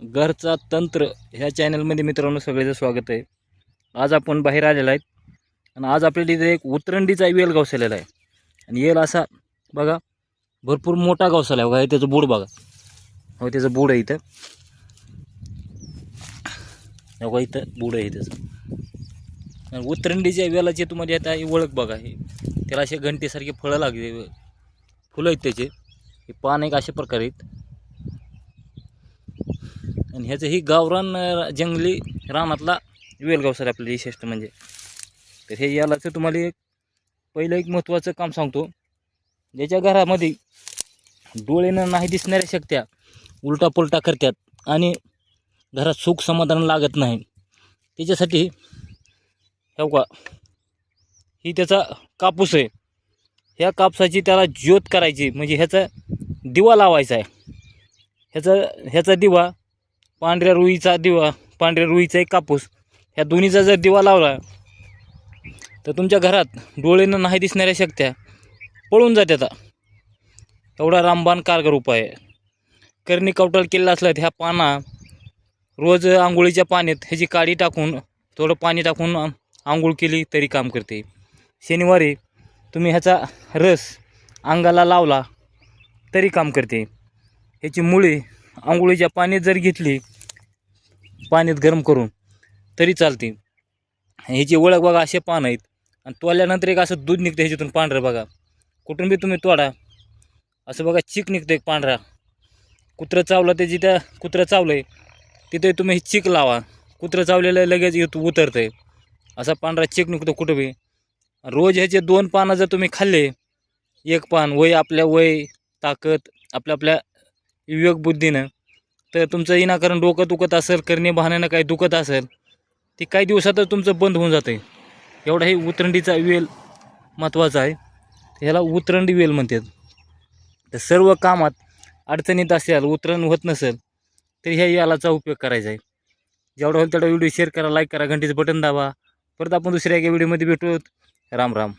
घरचा तंत्र ह्या चॅनलमध्ये मित्रांनो सगळ्याचं स्वागत आहे. आज आपण बाहेर आलेलो आहेत. आणि आज आपल्याला इथे एक उतरंडीचा वेल गावसलेला आहे. आणि येल असा बघा भरपूर मोठा गावसाला आहे. बघा हे त्याचं बूड बघा. हो त्याचं बूड आहे इथं. बघा इथं बूड आहे त्याचं. आणि उतरंडीच्या वेलाची तुम्हाला आता ही ओळख बघा. हे त्याला असे घंटेसारखे फळं लागले. फुलं आहेत त्याचे. हे पान एक अशा प्रकारे आहेत. आणि ह्याचं ही गावरान जंगली रानातला वेलगाव सर आपलं विशिष्ट म्हणजे. तर हे यालाचं तुम्हाला एक पहिलं एक महत्त्वाचं काम सांगतो. ज्याच्या घरामध्ये डोळेनं नाही दिसणाऱ्या शक्त्या उलटा पुलटा करतात आणि घरात सुख समाधान लागत नाही. त्याच्यासाठी हो का ही त्याचा कापूस आहे. ह्या कापसाची त्याला ज्योत करायची म्हणजे ह्याचा दिवा लावायचा आहे. ह्याचा ह्याचा दिवा पांढऱ्या रुईचा दिवा पांढऱ्या रुईचा एक कापूस. ह्या दोन्हीचा जर दिवा लावला तर तुमच्या घरात डोळेनं नाही दिसणाऱ्या शक्त्या पळून जात्यात. एवढा रामबाण कारगर उपाय आहे. करणी कवटाळ केलेला असला तर ह्या पाना रोज आंघोळीच्या पाण्यात ह्याची काडी टाकून थोडं पाणी टाकून आंघोळ केली तरी काम करते. शनिवारी तुम्ही ह्याचा रस अंगाला लावला तरी काम करते. ह्याची मुळी आंघोळीच्या पाण्यात जर घेतली पाण्यात गरम करून तरी चालते ह्याची ओळख बघा असे पान आहेत आणि तोडल्यानंतर एक असं दूध निघतं ह्याच्यातून पांढरं बघा. कुठून बी तुम्ही तोडा. असं बघा चिक निघतं एक पांढरा. कुत्रं चावलं ते जिथं कुत्रं चावलं आहे तिथे तुम्ही चिक लावा. कुत्रं चावलेलं लगेच येत उतरतं आहे असा पांढरा चिक निघतो कुठं बी. रोज ह्याचे दोन पानं जर तुम्ही खाल्ले एक पान वय आपल्या वय ताकद आपल्या आपल्या विवेक बुद्धीनं. तर तुमचं विनाकारण डोकं दुखत असेल करणे बहाण्यानं काही दुखत असेल ते काही दिवसातच तुमचं बंद होऊन जातं आहे एवढा हे उतरंडीचा वेल महत्त्वाचा आहे. ह्याला उतरंडी वेल म्हणतात. तर सर्व कामात अडचणीत असेल उतरण होत नसेल तर ह्या यालाचा उपयोग करायचा आहे. जेवढा होईल तेवढा व्हिडिओ शेअर करा लाईक करा घंटीचं बटन दाबा. परत आपण दुसऱ्या एका व्हिडिओमध्ये भेटू राम राम.